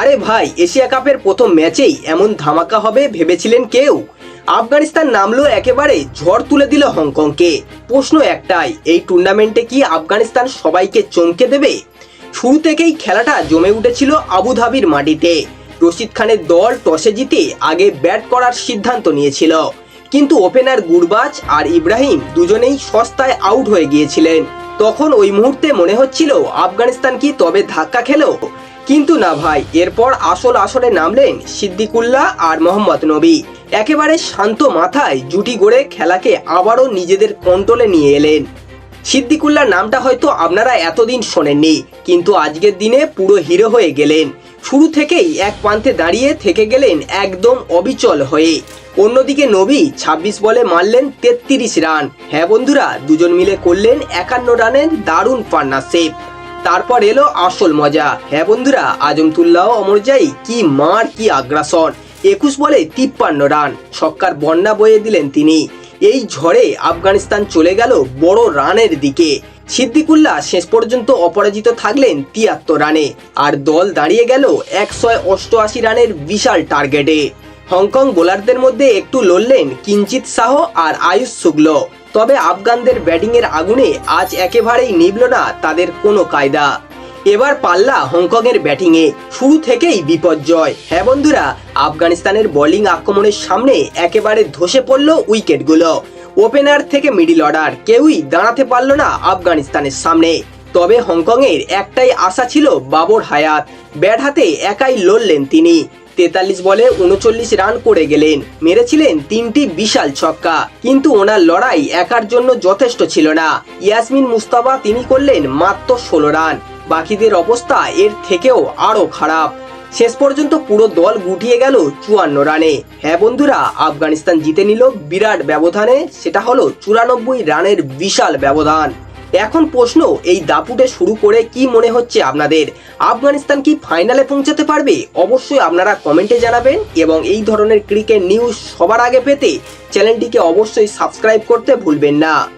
আরে ভাই, এশিয়া কাপের প্রথম ম্যাচেই এমন ধামাকা হবে ভেবেছিলেন কেউ? আফগানিস্তান নামলো একেবারে ঝড় তুলে দিল হংকংকে। প্রশ্ন একটাই, এই টুর্নামেন্টে কি আফগানিস্তান সবাইকে চমকে দেবে? শুরু থেকেই খেলাটা জমে উঠেছিল আবুধাবির মাটিতে। রশিদ খানের দল টসে জিতে আগে ব্যাট করার সিদ্ধান্ত নিয়েছিল। কিন্তু ওপেনার গুরবাজ আর ইব্রাহিম দুজনেই সস্তায় আউট হয়ে গিয়েছিলেন। তখন ওই মুহূর্তে মনে হচ্ছিল, আফগানিস্তান কি তবে ধাক্কা খেলো? কিন্তু না ভাই, এরপর আসল আসরে নামলেন সিদ্দিকুল্লাহ আর মোহাম্মদ নবী। একেবারে শান্ত মাথায় জুটি গড়ে খেলাকে আবারও নিজেদের কন্ট্রোলে নিয়ে এলেন। সিদ্দিকুল্লাহ নামটা হয়তো আপনারা এতদিন শোনেননি, কিন্তু আজকের দিনে পুরো হিরো হয়ে গেলেন। শুরু থেকেই এক প্রান্তে দাঁড়িয়ে থেকে গেলেন একদম অবিচল হয়ে। অন্যদিকে নবী ২৬ বলে মারলেন তেত্রিশ রান। হ্যাঁ বন্ধুরা, দুজন মিলে করলেন একান্ন রানের দারুণ পার্টনারশিপ তারপর এলো আসল মজা। হ্যাঁ বন্ধুরা, আজমতুল্লাহ অমরজাই কি মার, কি আগ্রাসন। একুশ বলে তিপ্পান্ন রান ছক্কার বন্যা বয়ে দিলেন তিনি। এই ঝড়ে আফগানিস্তান চলে গেল বড় রানের দিকে। সিদ্দিকুল্লাহ শেষ পর্যন্ত অপরাজিত থাকলেন তিয়াত্তর রানে, আর দল দাঁড়িয়ে গেল একশো অষ্টআশি রানের বিশাল টার্গেটে। হংকং বোলারদের মধ্যে একটু লড়লেন কিঞ্চিত শাহ আর আয়ুষ শুক্ল। তবে আফগানদের ব্যাটিংয়ের আগুনে আজ একেবারেই নিবল না তাদের কোনো কায়দা। এবার পাল্লা হংকংয়ের ব্যাটিংয়ে, শুরু থেকেই বিপর্যয়। হ্যাঁ বন্ধুরা, আফগানিস্তানের বোলিং আক্রমণের সামনে একেবারে ধসে পড়ল উইকেটগুলো। ওপেনার থেকে মিডিল অর্ডার, কেউই দাঁড়াতে পারল না আফগানিস্তানের সামনে। তবে হংকংয়ের একটাই আশা ছিল বাবর হায়াত, ব্যাট হাতে একাই লড়লেন তিনি। তেতাল্লিশ বলে উনচল্লিশ রান করে গেলেন। মেরেছিলেন তিনটি বিশাল ছক্কা। কিন্তু ওনার লড়াই একার জন্য যথেষ্ট ছিল না। ইয়াসমিন মুস্তাফা তিনি করলেন মাত্র ষোলো রান। বাকিদের অবস্থা এর থেকেও আরও খারাপ। শেষ পর্যন্ত পুরো দল গুটিয়ে গেল চুয়ান্ন রানে। হ্যাঁ বন্ধুরা, আফগানিস্তান জিতে নিল বিরাট ব্যবধানে। সেটা হলো চুরানব্বই রানের বিশাল ব্যবধান। এখন প্রশ্ন, এই দাপুটে শুরু করে কি মনে হচ্ছে আপনাদের? আফগানিস্তান কি ফাইনালে পৌঁছাতে পারবে? অবশ্যই আপনারা কমেন্টে জানাবেন এবং এই ধরনের ক্রিকেট নিউজ সবার আগে পেতে চ্যানেলটিকে অবশ্যই সাবস্ক্রাইব করতে ভুলবেন না।